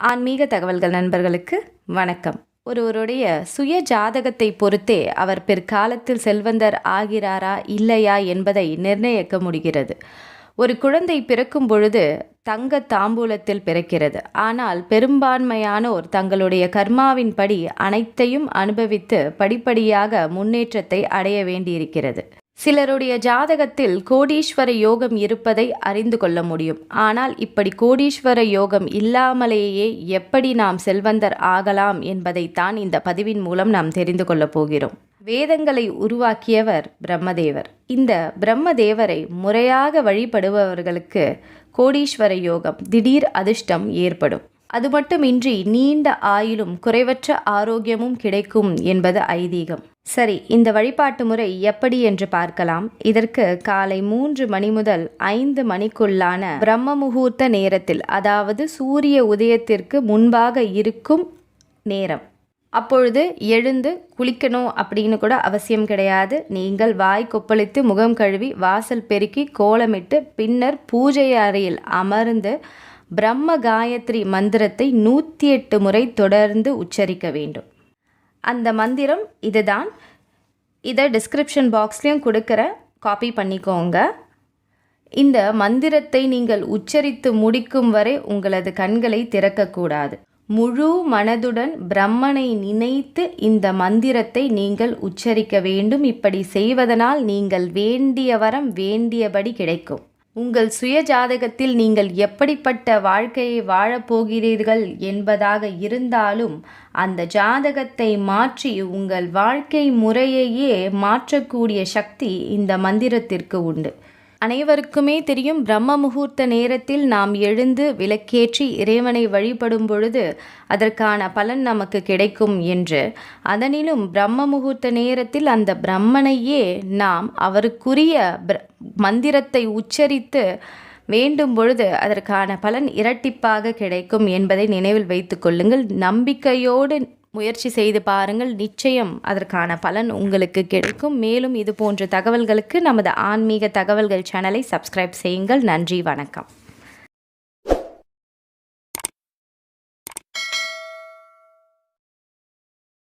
ஆன்மீக தகவல்கள் நண்பர்களுக்கு வணக்கம். ஒருவருடைய சுய ஜாதகத்தை பொறுத்தே அவர் பிற்காலத்தில் செல்வந்தர் ஆகிறாரா இல்லையா என்பதை நிர்ணயிக்க முடிகிறது. ஒரு குழந்தை பிறக்கும் பொழுது தங்க தாம்பூலத்தில் பிறக்கிறது. ஆனால் பெரும்பான்மையானோர் தங்களுடைய கர்மாவின்படி அனைத்தையும் அனுபவித்து படிப்படியாக முன்னேற்றத்தை அடைய வேண்டியிருக்கிறது. சிலருடைய ஜாதகத்தில் கோடீஸ்வர யோகம் இருப்பதை அறிந்து கொள்ள முடியும். ஆனால் இப்படி கோடீஸ்வர யோகம் இல்லாமலேயே எப்படி நாம் செல்வந்தர் ஆகலாம் என்பதைத்தான் இந்த பதிவின் மூலம் நாம் தெரிந்து கொள்ளப் போகிறோம். வேதங்களை உருவாக்கியவர் பிரம்மதேவர். இந்த பிரம்மதேவரை முறையாக வழிபடுபவர்களுக்கு கோடீஸ்வர யோகம் திடீர் அதிர்ஷ்டம் ஏற்படும். அது மட்டுமின்றி நீண்ட ஆயுளும் குறைவற்ற ஆரோக்கியமும் கிடைக்கும் என்பது ஐதீகம். சரி இந்த வழிபாட்டு முறை எப்படி என்று பார்க்கலாம். இதற்கு காலை மூன்று மணி முதல் ஐந்து மணிக்குள்ளான பிரம்ம முகூர்த்த நேரத்தில் அதாவது சூரிய உதயத்திற்கு முன்பாக இருக்கும் நேரம். அப்பொழுது எழுந்து குளிக்கணும் அப்படின்னு கூட அவசியம் கிடையாது. நீங்கள் வாய் கொப்பளித்து முகம் கழுவி வாசல் பெருக்கி கோலமிட்டு பின்னர் பூஜை அறையில் அமர்ந்து பிரம்ம காயத்ரி மந்திரத்தை நூற்றி எட்டு முறை தொடர்ந்து உச்சரிக்க வேண்டும். அந்த மந்திரம் இதுதான். இதை டிஸ்கிரிப்ஷன் பாக்ஸ்லேயும் கொடுக்குற காப்பி பண்ணிக்கோங்க. இந்த மந்திரத்தை நீங்கள் உச்சரித்து முடிக்கும் வரை உங்களது கண்களை திறக்கக்கூடாது. முழு மனதுடன் பிரம்மனை நினைத்து இந்த மந்திரத்தை நீங்கள் உச்சரிக்க வேண்டும். இப்படி செய்வதனால் நீங்கள் வேண்டிய வரம் வேண்டியபடி கிடைக்கும். உங்கள் சுய ஜாதகத்தில் நீங்கள் எப்படிப்பட்ட வாழ்க்கையை வாழப்போகிறீர்கள் என்பதாக இருந்தாலும் அந்த ஜாதகத்தை மாற்றி உங்கள் வாழ்க்கை முறையையே மாற்றக்கூடிய சக்தி இந்த மந்திரத்திற்கு உண்டு. அனைவருக்குமே தெரியும் பிரம்ம முகூர்த்த நேரத்தில் நாம் எழுந்து விளக்கேற்றி இறைவனை வழிபடும் பொழுது அதற்கான பலன் நமக்கு கிடைக்கும் என்று. அதனிலும் பிரம்ம முகூர்த்த நேரத்தில் அந்த பிரம்மனையே நாம் அவருக்குரிய மந்திரத்தை உச்சரித்து வேண்டும் பொழுது அதற்கான பலன் இரட்டிப்பாக கிடைக்கும் என்பதை நினைவில் வைத்து கொள்ளுங்கள். நம்பிக்கையோடு முயற்சி செய்து பாருங்கள். நிச்சயம் அதற்கான பலன் உங்களுக்கு கிடைக்கும். மேலும் இது போன்ற தகவல்களுக்கு நமது ஆன்மீக தகவல்கள் சேனலை சப்ஸ்கிரைப் செய்யுங்கள். நன்றி வணக்கம்.